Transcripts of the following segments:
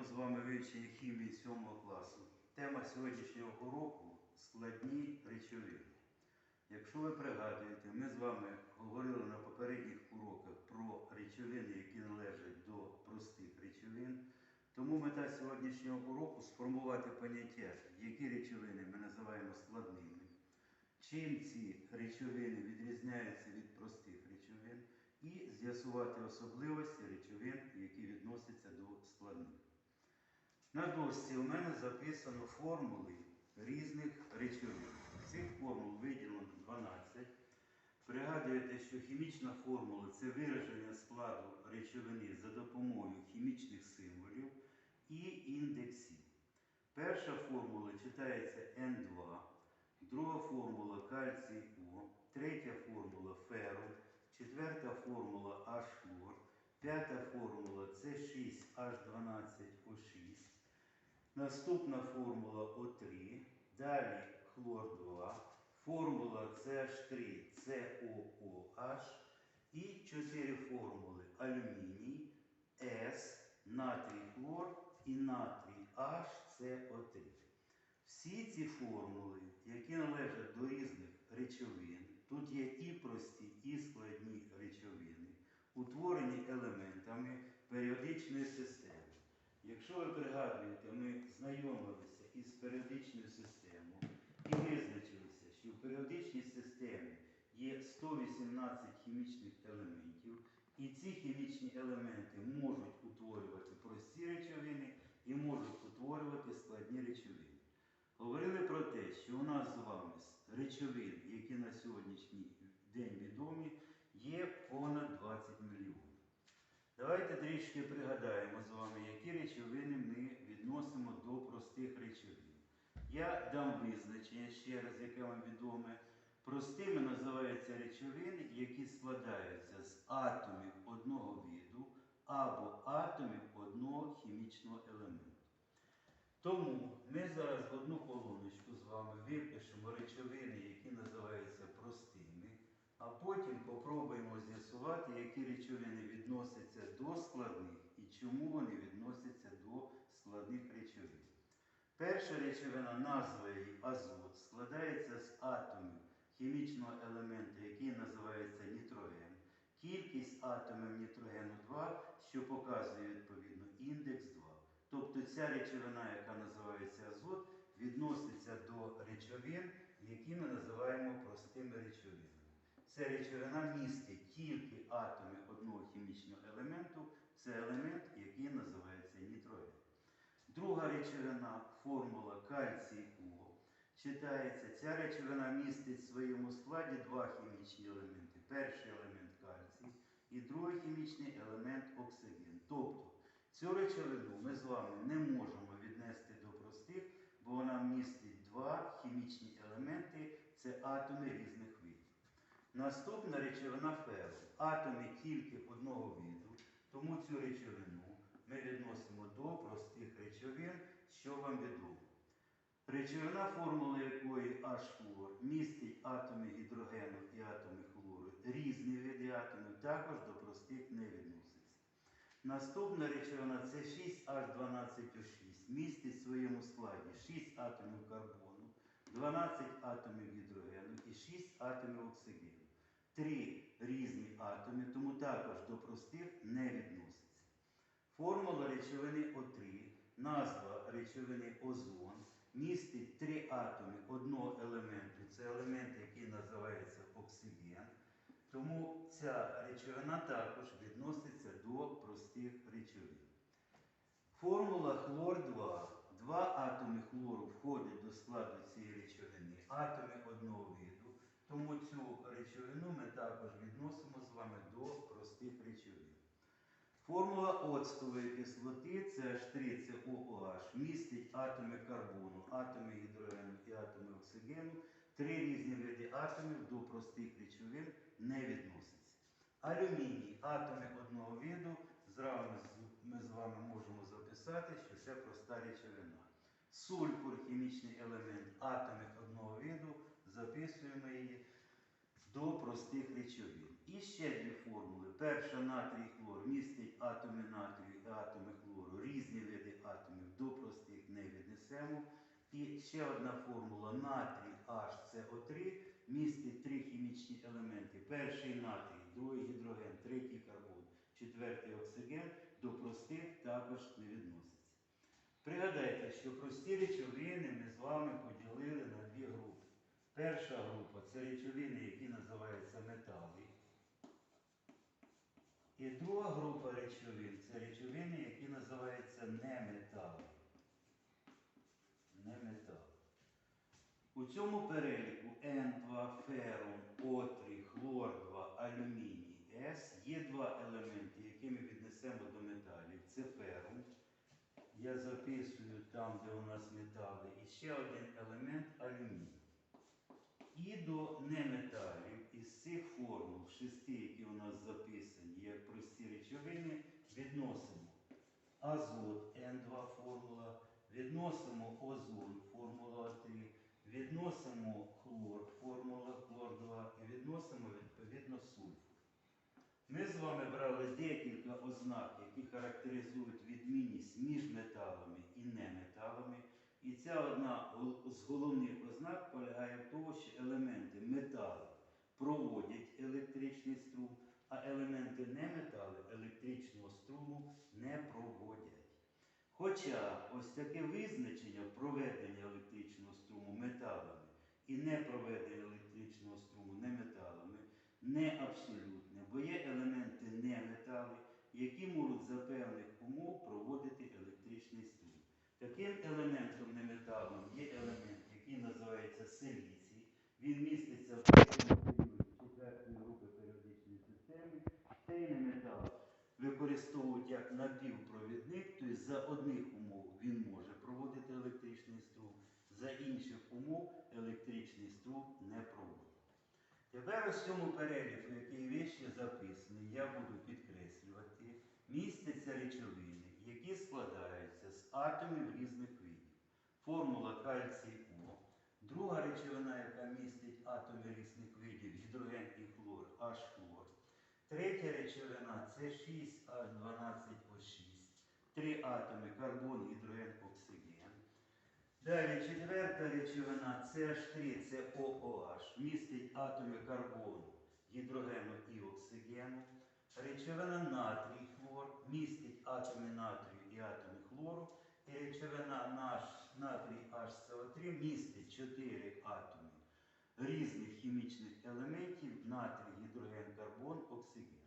Продовжуємо з вами вивчення хімії 7 класу. Тема сьогоднішнього уроку складні речовини. Якщо ви пригадуєте, ми з вами говорили на попередніх уроках про речовини, які належать до простих речовин. Тому мета сьогоднішнього уроку сформувати поняття, які речовини ми називаємо складними, чим ці речовини відрізняються від простих речовин, і з'ясувати особливості речовин, які відносяться до складних. На дошці у мене записано формули різних речовин. Цих формул виділено 12. Пригадуєте, що хімічна формула це вираження складу речовини за допомогою хімічних символів і індексів. Перша формула читається N2, друга формула кальцій О, третя формула ферум, четверта формула H-хлор, п'ята формула С6H12O6, наступна формула О3, далі хлор 2, формула CH3 COOH і чотири формули. Алюміній, С, натрій хлор і натрій HCO3. Всі ці формули, які належать до різних речовин, тут є і прості, і складні речовини, утворені елементами періодичної системи. Якщо ви пригадуєте, ми знайомилися із періодичною системою і визначилися, що в періодичній системі є 118 хімічних елементів, і ці хімічні елементи можуть утворювати прості речовини і можуть утворювати складні речовини. Говорили про те, що у нас з вами речовин, які на сьогоднішній день відомі, є понад 20 мільйонів. Давайте трішки пригадаємо з вами, які речовини ми відносимо до простих речовин. Я дам визначення ще раз, яке вам відоме. Простими називаються речовини, які складаються з атомів одного виду або атомів одного хімічного елементу. Тому ми зараз одну колоночку з вами випишемо речовини, які називаються а потім попробуємо з'ясувати, які речовини відносяться до складних і чому вони відносяться до складних речовин. Перша речовина, назва її азот, складається з атомів хімічного елементу, який називається нітроген. Кількість атомів нітрогену 2, що показує відповідно індекс 2. Тобто ця речовина, яка називається азот, відноситься до речовин, які ми називаємо простими речовинами. Ця речовина містить тільки атоми одного хімічного елементу, це елемент, який називається нітроген. Друга речовина, формула кальцій О. Читається, ця речовина містить в своєму складі два хімічні елементи. Перший елемент кальцій і другий хімічний елемент оксиген. Тобто цю речовину ми з вами не можемо віднести до простих, бо вона містить два хімічні елементи це атоми різних. Наступна речовина ферум. Атоми тільки одного виду, тому цю речовину ми відносимо до простих речовин, що вам відомо. Речовина, формула якої H-хлор містить атоми гідрогену і атоми хлору, різні види атомів, також до простих не відноситься. Наступна речовина це 6H12O6, містить в своєму складі 6 атомів карбону, 12 атомів гідрогену і 6 атомів оксигену. Три різні атоми, тому також до простих не відноситься. Формула речовини О3, назва речовини озон, містить три атоми одного елементу. Це елемент, який називається оксиген. Тому ця речовина також відноситься до простих речовин. Формула хлор-2. Два атоми хлору входять до складу цієї речовини, атоми одного виду. Тому цю речовину ми також відносимо з вами до простих речовин. Формула оцтової кислоти CH3 COOH містить атоми карбону, атоми гідрогену і атоми оксигену. Три різні види атомів до простих речовин не відносяться. Алюміній атоми одного виду. Зразу ми з вами можемо записати, що це проста речовина. Сульфур хімічний елемент атоми одного виду. Записуємо її до простих речовин. І ще дві формули. Перша натрій хлор містить атоми натрію і атоми хлору, різні види атомів. до простих не віднесемо. І ще одна формула натрій HCO3 містить три хімічні елементи. Перший натрій, другий гідроген, третій карбон, четвертий оксиген до простих також не відноситься. Пригадайте, що прості речовини ми з вами поділили на дві групи. Перша група це речовини, які називаються метали. І друга група речовин це речовини, які називаються неметали. Неметали. У цьому переліку N2, ферум, О3, хлор2, алюміній, С є два елементи, які ми віднесемо до. Я записую там, де у нас метали. І ще один елемент алюміній. І до неметалів із цих формул, шести, які у нас записані, як прості речовини, відносимо азот N2 формула, відносимо озон формула 3, відносимо хлор формула хлор 2 і відносимо відповідно сульфур. Ми з вами брали декілька ознак, які характеризують відмінність між металами і неметалами. І ця одна з головних ознак полягає в тому, що елементи металу проводять електричний струм, а елементи неметалу електричного струму не проводять. Хоча ось таке визначення проведення електричного струму металами і непроведення електричного струму неметалами не абсолютне, бо є елементи неметали, які можуть за певних умов проводити електричний струм. Таким елементом неметалом є елемент, який називається силіцій. Він міститься в четвертої групи періодичної системи. Цей неметал використовують як напівпровідник, тобто за одних умов він може проводити електричний струм, за інших умов електричний струм не проводить. Тепер в цьому переліку, який вище записаний, я буду підкреслювати, містяться речовини, які складаються з атомів різних видів. Формула кальцій О. Друга речовина, яка містить атоми різних видів, гідроген і хлор, H-хлор. Третя речовина це 6H12O6. Три атоми карбон, гідроген. Далі четверта речовина CH3, це OOH, містить атоми карбону, гідрогену і оксигену. Речовина натрій хлор містить атоми натрію і атоми хлору. І речовина наш натрій HCO3 містить 4 атоми різних хімічних елементів натрій, гідроген, карбон, оксиген.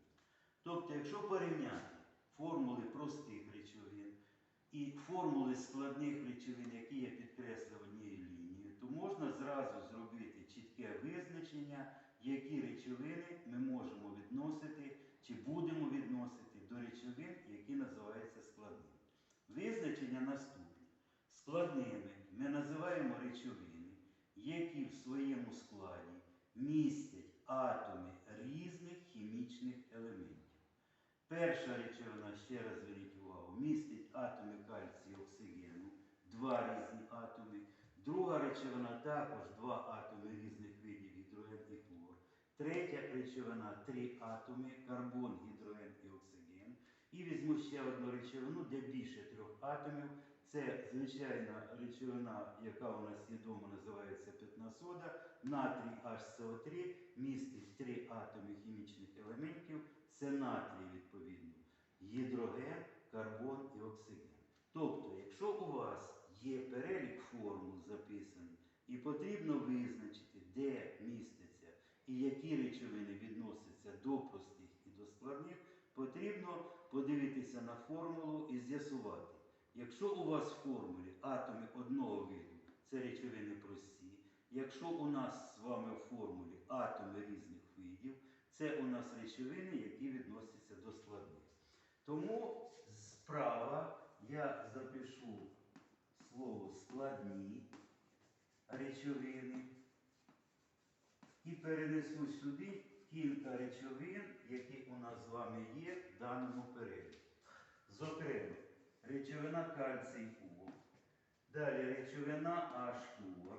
Тобто, якщо порівняти формули простих речовин і формули складних речовин, які я підкреслив однією лінією, то можна зразу зробити чітке визначення, які речовини ми можемо відносити чи будемо відносити до речовин, які називаються складними. Визначення наступне. Складними ми називаємо речовини, які в своєму складі містять атоми різних хімічних елементів. Перша речовина, ще раз зверніть увагу, містить атоми кальцію оксигену, два різні атоми. Друга речовина також два атоми різних видів гідроген і хлор. Третя речовина три атоми карбон, гідроген і оксиген. І візьму ще одну речовину, де більше трьох атомів. Це звичайна речовина, яка у нас відомо називається питна сода. Натрій HCO3 містить три атоми хімічних елементів. Це натрій відповідно, гідроген, карбон і оксиген. Тобто, якщо у вас є перелік формул записаний, і потрібно визначити, де міститься і які речовини відносяться до простих і до складних, потрібно подивитися на формулу і з'ясувати. Якщо у вас в формулі атоми одного виду, це речовини прості. Якщо у нас з вами в формулі атоми різних видів, це у нас речовини, які відносяться до складних. Тому справа я запишу слово складні речовини і перенесу сюди кілька речовин, які у нас з вами є в даному переліку. Зокрема, речовина кальцій О, далі речовина H-хлор,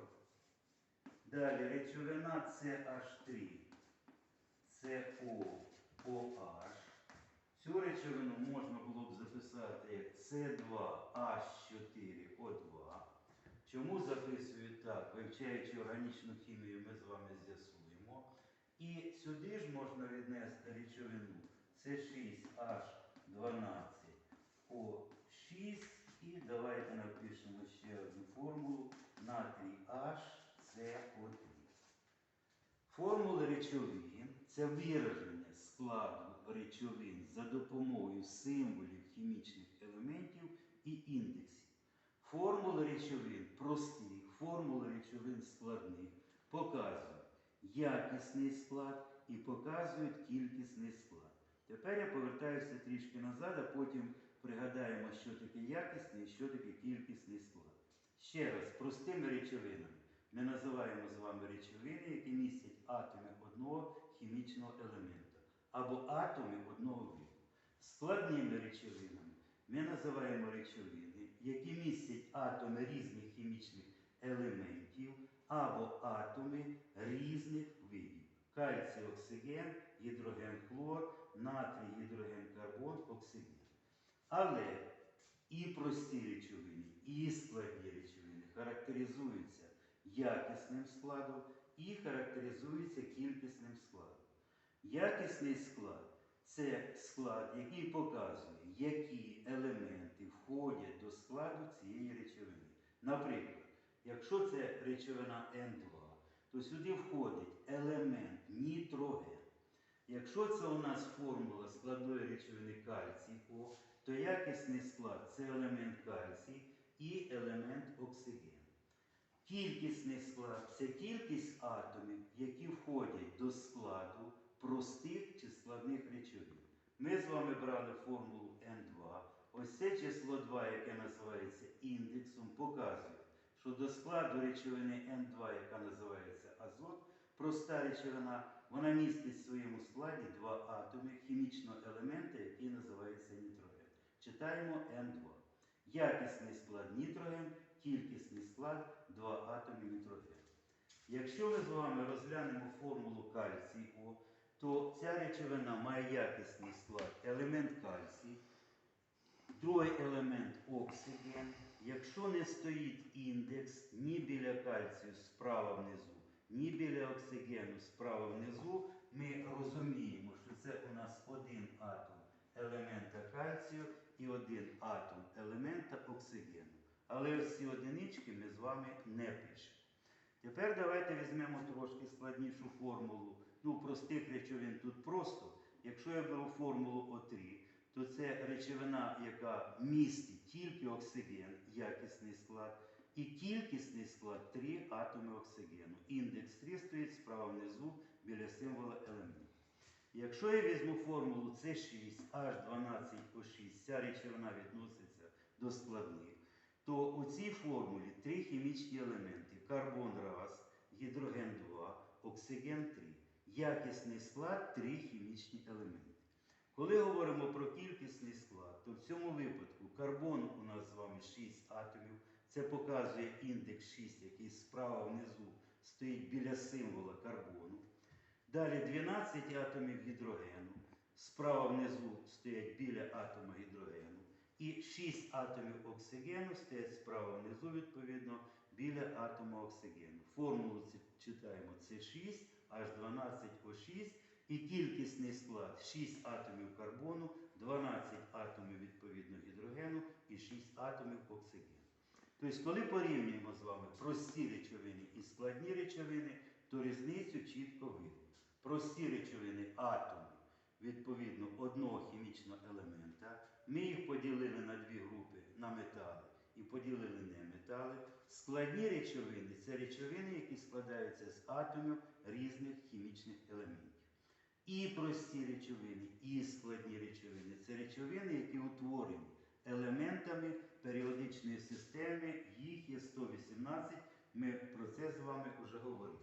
далі речовина CH3, Цю речовину можна було б записати як С2H4O2. Чому записую так? Вивчаючи органічну хімію, ми з вами з'ясуємо. І сюди ж можна віднести речовину С6H12O6. І давайте напишемо ще одну формулу натрій HCO3. Формули речовин це вираження складу речовин за допомогою символів хімічних елементів і індексів. Формули речовин простих, формули речовин складних показують якісний склад і показують кількісний склад. Тепер я повертаюся трішки назад, а потім пригадаємо, що таке якісний і що таке кількісний склад. Ще раз, простими речовинами ми називаємо з вами речовини, які містять атоми одного хімічного елемента або атоми одного виду. Складними речовинами ми називаємо речовини, які містять атоми різних хімічних елементів або атоми різних видів. Кальцій оксиген, гідроген хлор, натрій гідроген карбон, оксиген. Але і прості речовини, і складні речовини характеризуються якісним складом і характеризуються кількісним складом. Якісний склад це склад, який показує, які елементи входять до складу цієї речовини. Наприклад, якщо це речовина N2, то сюди входить елемент нітроген. Якщо це у нас формула складної речовини кальцій О, то якісний склад це елемент кальцій і елемент оксиген. Кількісний склад це кількість атомів, які входять до складу простих чи складних речовин. Ми з вами брали формулу N2. Ось це число 2, яке називається індексом, показує, що до складу речовини N2, яка називається азот, проста речовина, вона містить в своєму складі два атоми хімічного елемента, який називається нітроген. Читаємо N2. Якісний склад нітроген, кількісний склад 2 атоми нітрогену. Якщо ми з вами розглянемо формулу кальцій О, то ця речовина має якісний склад елемент кальцій, другий елемент оксиген. Якщо не стоїть індекс ні біля кальцію справа внизу, ні біля оксигену справа внизу, ми розуміємо, що це у нас один атом елемента кальцію і один атом елемента оксигену. Але ось ці одинички ми з вами не пишемо. Тепер давайте візьмемо трошки складнішу формулу. Ну, простих речовин тут просто. Якщо я беру формулу О3, то це речовина, яка містить тільки оксиген, якісний склад, і кількісний склад 3 атоми оксигену. Індекс 3 стоїть справа внизу біля символа елементів. Якщо я візьму формулу С6H12O6, ця речовина відноситься до складних, то у цій формулі три хімічні елементи: карбон раз, гідроген 2, оксиген 3. Якісний склад три хімічні елементи. Коли говоримо про кількісний склад, то в цьому випадку карбону у нас з вами 6 атомів. Це показує індекс 6, який справа внизу стоїть біля символа карбону. Далі 12 атомів гідрогену. Справа внизу стоять біля атома гідрогену. І 6 атомів оксигену стоять справа внизу, відповідно, біля атома оксигену. Формулу читаємо це 6, аж 12 О6. І кількісний склад 6 атомів карбону, 12 атомів відповідно гідрогену і 6 атомів оксигену. Тобто, коли порівнюємо з вами прості речовини і складні речовини, то різницю чітко видно. Прості речовини атоми відповідно одного хімічного елемента. Ми їх поділили на дві групи на метали і поділили не метали. Складні речовини це речовини, які складаються з атомів різних хімічних елементів. І прості речовини, і складні речовини це речовини, які утворені елементами періодичної системи, їх є 118. Ми про це з вами вже говорили.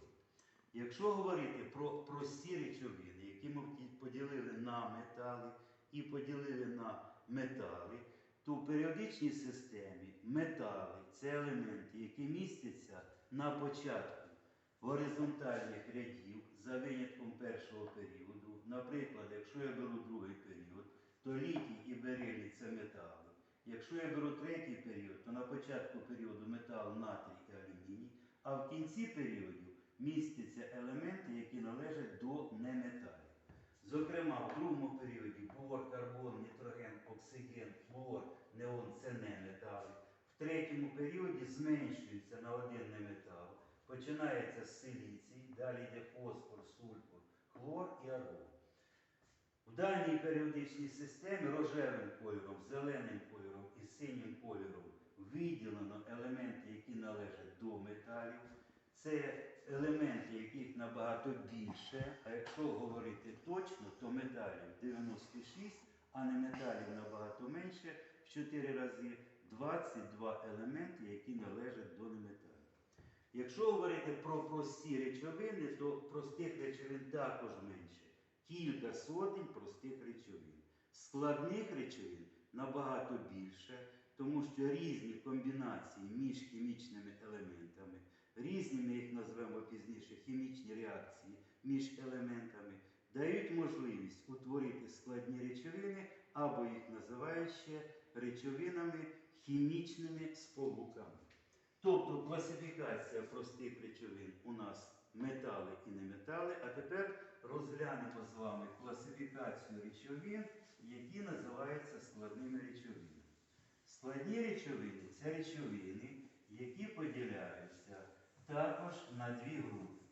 Якщо говорити про прості речовини, які ми поділили на метали і поділили на метали, то в періодичній системі метали це елементи, які містяться на початку горизонтальних рядів за винятком першого періоду. Наприклад, якщо я беру другий період, то літій і берилій це метали. Якщо я беру третій період, то на початку періоду метал, натрій і алюміній, а в кінці періодів містяться елементи, які належать до неметалів. Зокрема, в другому періоді бор, карбон, нітроген, оксиген, флуор, неон це не метали. В третьому періоді зменшується на один неметал. Починається з силіцій, далі йде фосфор, сульфур, хлор і аргон. В даній періодичній системі рожевим кольором, зеленим кольором і синім кольором виділено елементи, які належать до металів. Це елементи, яких набагато більше. А якщо говорити точно, то металів 96, а не металів набагато менше в 4 рази 22 елементи, які належать до неметалів. Якщо говорити про прості речовини, то простих речовин також менше. Кілька сотень простих речовин. Складних речовин набагато більше, тому що різні комбінації між хімічними елементами, різні ми їх назвемо пізніше хімічні реакції між елементами, дають можливість утворити складні речовини або їх називають ще речовинами хімічними сполуками. Тобто класифікація простих речовин у нас метали і неметали, а тепер розглянемо з вами класифікацію речовин, які називаються складними речовинами. Складні речовини це речовини, які поділяються також на дві групи.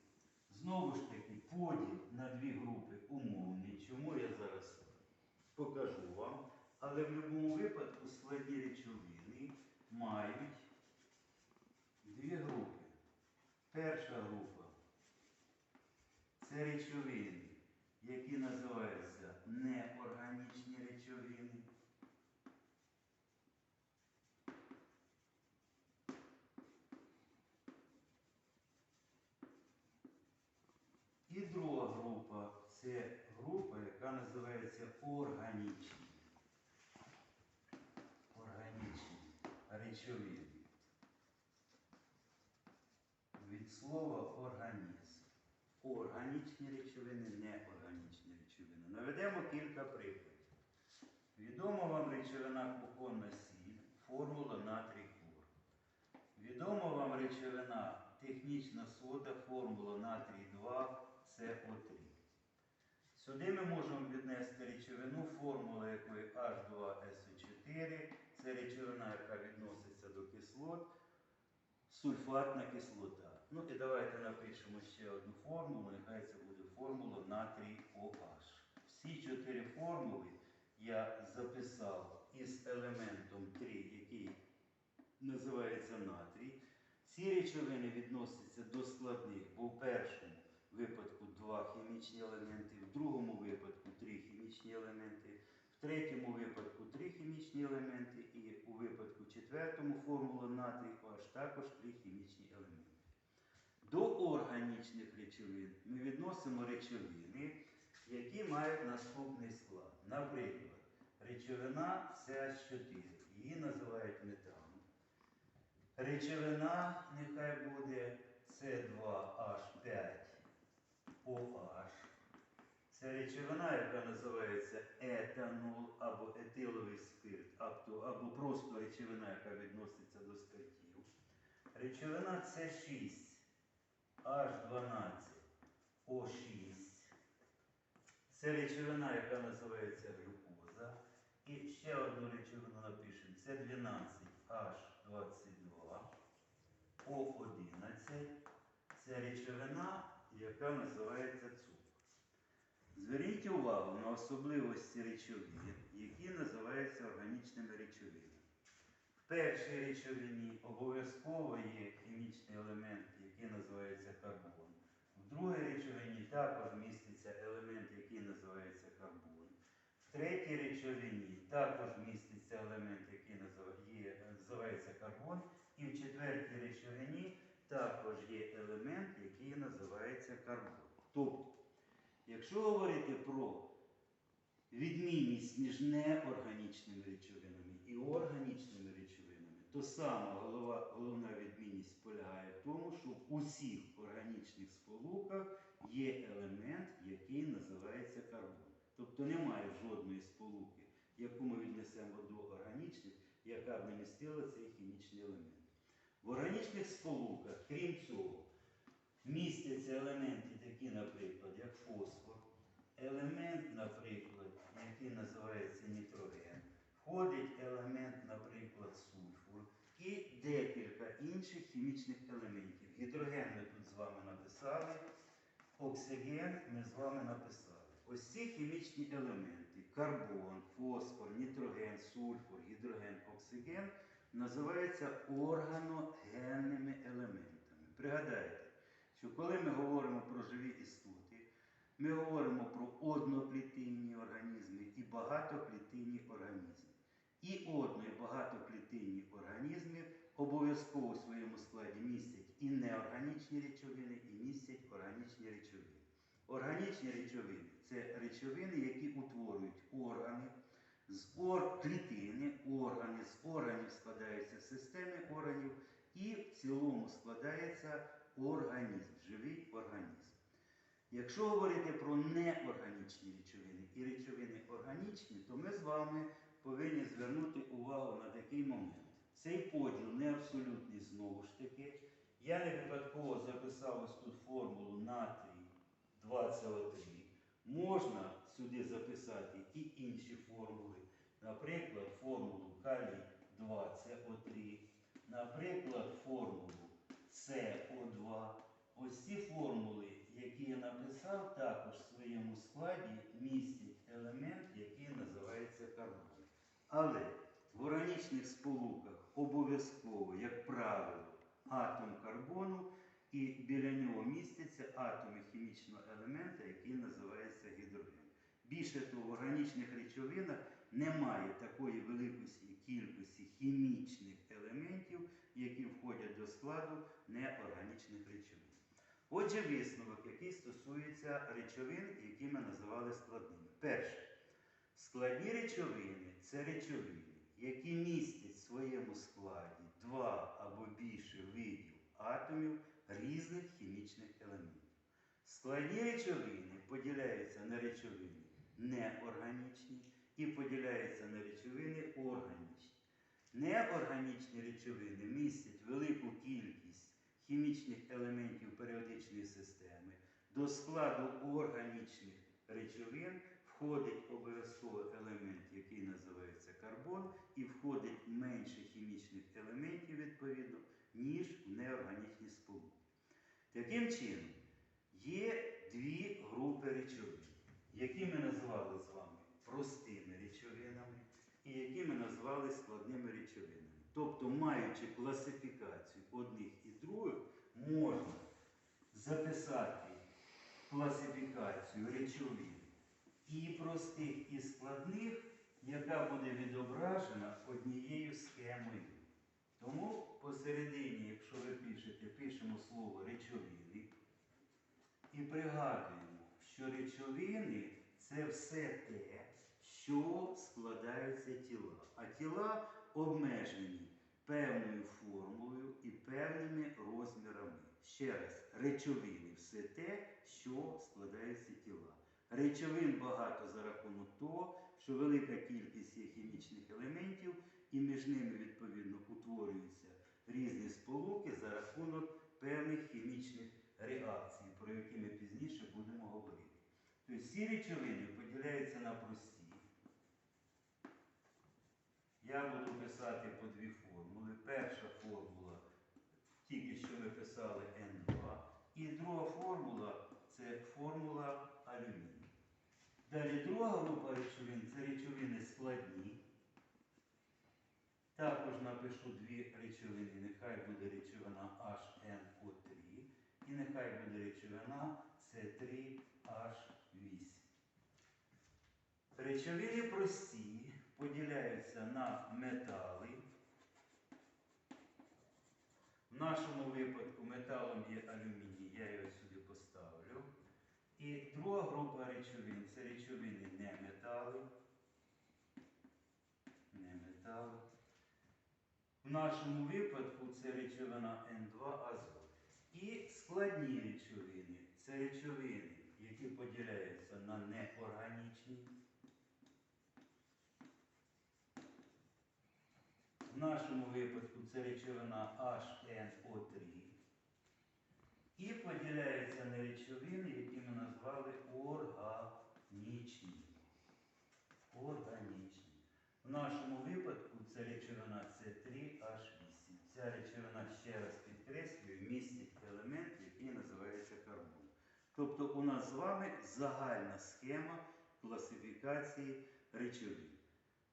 Знову ж таки, поділ на дві групи умовний, чому я зараз покажу вам. Але в будь-якому випадку складні речовини мають дві групи. Перша група це речовини, які називаються неорганічні речовини. І друга група це група, яка називається органічні. Органічні речовини. Від слова організм. Органічні речовини, неорганічні речовини. Наведемо кілька прикладів. Відома вам речовина кухонна сіль, формула натрій хлор. Відома вам речовина технічна сода, формула натрій 2 СО3. Сюди ми можемо віднести речовину, формула якої H2SO4. Це речовина, яка відноситься до кислот, сульфатна кислота. Ну і давайте напишемо ще одну формулу, нехай це буде формула натрій OH. Всі чотири формули я записав із елементом 3, який називається натрій. Ці речовини відносяться до складних, бо в першому випадку два хімічні елементи, в другому випадку три хімічні елементи, в третьому випадку три хімічні елементи, і у випадку четвертому формула натрій OH також три хімічні елементи. До органічних речовин ми відносимо речовини, які мають наступний склад. Наприклад, речовина CH4, її називають метаном. Речовина нехай буде С2H5OH. Це речовина, яка називається етанол або етиловий спирт, або просто речовина, яка відноситься до спиртів. Речовина С6 H12O6. Це речовина, яка називається глюкоза. І ще одну речовину напишемо. Це 12H22 O11. Це речовина, яка називається цукор. Зверніть увагу на особливості речовин, які називаються органічними речовинами. В першій речовині обов'язково є хімічний елемент, який називається карбон. В другій речовині також міститься елемент, який називається карбон. В третій речовині також міститься елемент, який називається карбон. І в четвертій речовині також є елемент, який називається карбон. Тобто, якщо говорити про відмінність між неорганічними речовинами і органічними то сама голова, головна відмінність полягає в тому, що в усіх органічних сполуках є елемент, який називається карбон. Тобто немає жодної сполуки, яку ми віднесемо до органічних, яка б не містила цей хімічний елемент. В органічних сполуках, крім цього, містяться елементи, такі, наприклад, як фосфор, елемент, наприклад, який називається нітроген, входить елемент, наприклад, інших хімічних елементів. Гідроген ми тут з вами написали, оксиген ми з вами написали. Ось ці хімічні елементи карбон, фосфор, нітроген, сульфур, гідроген, оксиген називаються органогенними елементами. Пригадайте, що коли ми говоримо про живі істоти, ми говоримо про одноклітинні організми і багатоклітинні організми. І одно, і багатоклітинні організми обов'язково у своєму складі містять і неорганічні речовини, і містять органічні речовини. Органічні речовини це речовини, які утворюють органи, з ор... клітини, органи, з органів складаються системи органів, і в цілому складається організм, живий організм. Якщо говорити про неорганічні речовини і речовини органічні, то ми з вами повинні звернути увагу на такий момент. Цей поділ не абсолютний знову ж таки. Я не випадково записав ось тут формулу натрій 2СО3. Можна сюди записати і інші формули. Наприклад, формулу калій 2СО3, наприклад, формулу СО2. Ось ці формули, які я написав, також в своєму складі містять елемент, який називається карбон. Але в органічних сполуках обов'язково, як правило, атом карбону, і біля нього містяться атоми хімічного елемента, який називається гідроген. Більше того, в органічних речовинах немає такої великої кількості хімічних елементів, які входять до складу неорганічних речовин. Отже, висновок, який стосується речовин, які ми називали складними. Перше, складні речовини це речовини, які містять в своєму складі два або більше видів атомів різних хімічних елементів. Складні речовини поділяються на речовини неорганічні і поділяються на речовини органічні. Неорганічні речовини містять велику кількість хімічних елементів періодичної системи. До складу органічних речовин входить обов'язково елемент, який називається карбон, і входить менше хімічних елементів, відповідно, ніж в неорганічні сполуки. Таким чином, є дві групи речовин, які ми назвали з вами простими речовинами і які ми назвали складними речовинами. Тобто, маючи класифікацію одних і других, можна записати класифікацію речовин і простих, і складних, яка буде відображена однією схемою. Тому посередині, якщо ви пишете, пишемо слово речовини і пригадуємо, що речовини це все те, що складаються тіла. А тіла обмежені певною формулою і певними розмірами. Ще раз, речовини все те, що складаються тіла. Речовин багато за рахунок того, що велика кількість є хімічних елементів, і між ними, відповідно, утворюються різні сполуки за рахунок певних хімічних реакцій, про які ми пізніше будемо говорити. Тобто всі речовини поділяються на прості. Я буду писати по дві формули. Перша формула, тільки що ми писали N2. І друга формула це формула алюмінію. Далі друга група речовин це речовини складні. Також напишу дві речовини. Нехай буде речовина HNO3 і нехай буде речовина С3H8. Речовини прості поділяються на метали. В нашому випадку металом є алюміній, я його. І друга група речовин це речовини не метали. Не метали. В нашому випадку це речовина N2 азот. І складні речовини це речовини, які поділяються на неорганічні В нашому випадку це речовина HNO3. І поділяються на речовини, які ми назвали органічні. Органічні. В нашому випадку це речовина С3H8. Ця речовина, ще раз підкреслюю, містить елемент, який називається карбон. Тобто у нас з вами загальна схема класифікації речовин.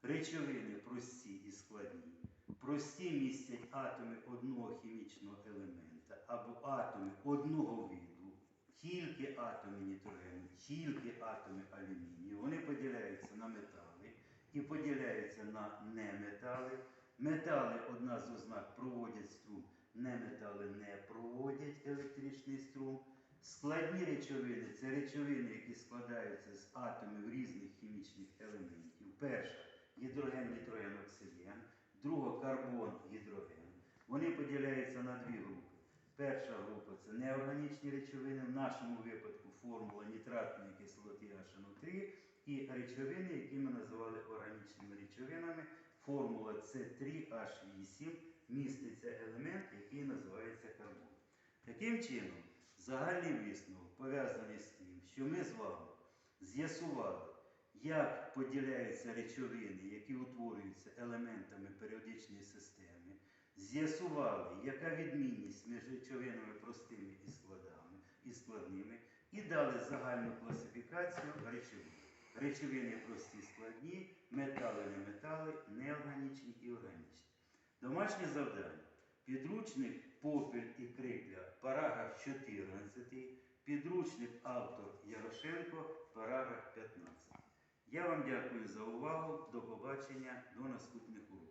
Речовини прості і складні. Прості містять атоми одного хімічного елемента або атоми одного виду, тільки атоми нітрогену, тільки атоми алюмінію. Вони поділяються на метали і поділяються на неметали. Метали одна з ознак проводять струм, неметали не проводять електричний струм. Складні речовини це речовини, які складаються з атомів різних хімічних елементів. Перша гідроген, нітроген, оксиген, друга карбон, гідроген. Вони поділяються на дві групи. Перша група це неорганічні речовини, в нашому випадку формула нітратної кислоти HNO3 і речовини, які ми називали органічними речовинами. Формула С3H8 міститься елемент, який називається карбон. Таким чином, загальний висновок пов'язаний з тим, що ми з вами з'ясували, як поділяються речовини, які утворюються елементами періодичної системи, з'ясували, яка відмінність між речовинами простими і складами і складними, і дали загальну класифікацію речовин. Речовини прості складні, метали, неметали, неорганічні і органічні. Домашнє завдання. Підручник Попіль і Крикля, параграф 14, підручник автор Ярошенко, параграф 15. Я вам дякую за увагу. До побачення, до наступних уроків.